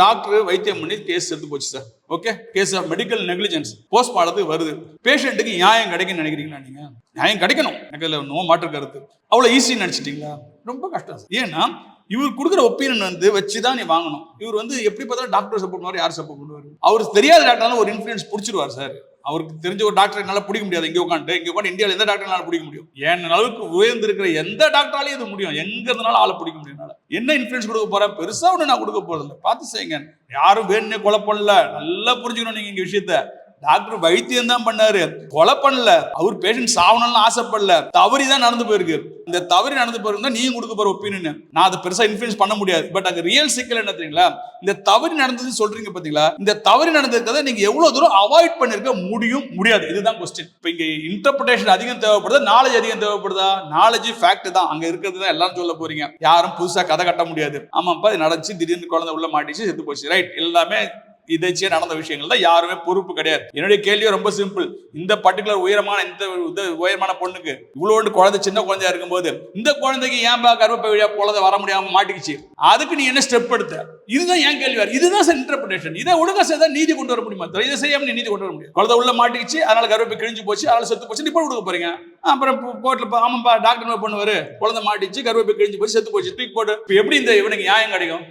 Doctor வைத்தியம் பண்ணி case எடுத்து போச்சு sir okay case of medical negligence post பாடத்து வருது. பேஷண்ட்டுக்கு நியாயம் கிடைக்கும்னு நினைக்கிறீங்களா நீங்க? நியாயம் கிடைக்கணும். எனக்கு இதில் நோ மாற்று கருத்து. அவ்வளோ ஈஸின்னு நினச்சிட்டிங்களா? ரொம்ப கஷ்டம் சார் ஏன்னா இவர் கொடுக்குற ஒப்பீனியன் வந்து வச்சு தான் நீ வாங்கணும். இவர் வந்து எப்படி பார்த்தாலும் டாக்டர் சப்போர்ட் பண்ணுவார் யார் சப்போர்ட் பண்ணுவார்? அவர் தெரியாத டாக்டர்னால ஒரு இன்ஃபுளுன்ஸ் பிடிச்சிருவார் சார் அவருக்கு தெரிஞ்ச ஒரு டாக்டர் என்னால் பிடிக்க முடியாது. இங்கே உட்காந்து இங்கே உட்காந்து இந்தியாவில் எந்த டாக்டர்னால பிடிக்க முடியும்? என் அளவுக்கு உயர்ந்திருக்கிற எந்த டாக்டராலையும் இது முடியும். எங்க இருந்தாலும் ஆளை பிடிக்க முடியும் என்ன இன்ஃபுளுன்ஸ் கொடுக்க போறேன்? பெருசா ஒன்று நான் கொடுக்க போறது இல்லை பார்த்து செய்யுங்க. யாரும் வேணும்னே குழப்பம் இல்லை நல்லா புரிஞ்சுக்கணும் நீங்க இங்க விஷயத்த. டாக்டர் வைத்தியம் தான் பண்ணாரு. கொலை பண்ணல. அவர் பேஷண்ட் சாவணும்னு ஆசைப்படல. தவறி தான் நடந்து போயிருக்கு. இந்த தவறி நடந்து போயிருந்தா நீங்க கொடுக்க போற ஒப்பீனியன் நான் அதை பெருசா இன்ஃபுளுஸ் பண்ண முடியாது. பட் அங்க ரியல் சிக்கல் என்ன தெரியுங்களா? இந்த தவறி நடந்தது சொல்றீங்க பாத்தீங்களா? இந்த தவறி நடந்திருக்கிறத நீங்க எவ்வளவு தூரம் அவாய்ட் பண்ணிருக்க முடியும் முடியாது. இதுதான் கொஸ்டின் இப்போ இங்க இன்டர்பிரேஷன் அதிகம் தேவைப்படுதா? நாலேஜ் அதிகம் தேவைப்படுதா? நாலேஜ் ஃபேக்ட் தான். அங்க இருக்கிறது தான் எல்லாரும் சொல்ல போறீங்க. யாரும் புதுசா கதை கட்ட முடியாது. ஆமாப்பா இது நடந்துச்சு. திடீர்னு குழந்தை உள்ள மாட்டிச்சு செத்து போச்சு. ரைட் எல்லாமே இதச்சியா நடந்த விஷயங்கள் தான் யாருமே பொறுப்பு கிடையாது. என்னுடைய கேள்வி ரொம்ப சிம்பிள் இந்த பர்டிகுலர் உயரமான இந்த இது உயரமான பொண்ணுக்கு இவ்வளோண்டு குழந்தை சின்ன குழந்தையா இருக்கும்போது இந்த குழந்தைக்கு ஏன்பா கர்ப்பப்பை வழியா குழந்தை வர முடியாம மாட்டிக்கிச்சு? அதுக்கு நீ என்ன ஸ்டெப் எடுத்த? இதுதான் என் கேள்வி இதுதான் சார் இன்டர்பிரேஷன் இதை ஒழுங்கா செய்தா நீதி கொண்டு வர முடியுமா? இதை செய்யாம நீ நீதி கொண்டு வர முடியும் குழந்தை உள்ள மாட்டிக்கிச்சு அதனால கர்ப்பப்பை கிழிஞ்சு போச்சு அதனால செத்து போச்சு. இப்போ கொடுக்க போறீங்க. அப்புறம் கோர்ட்ல ஆமாப்பா டாக்டர் என்ன பண்ணுவாரு. குழந்தை மாட்டிச்சு கர்ப்பப்பை கிழிஞ்சு போச்சு செத்து போச்சு. தூக்கி போட்டு இப்போ எப்படி இந்த இவனுக்கு நியாயம் கிடைக்கும்?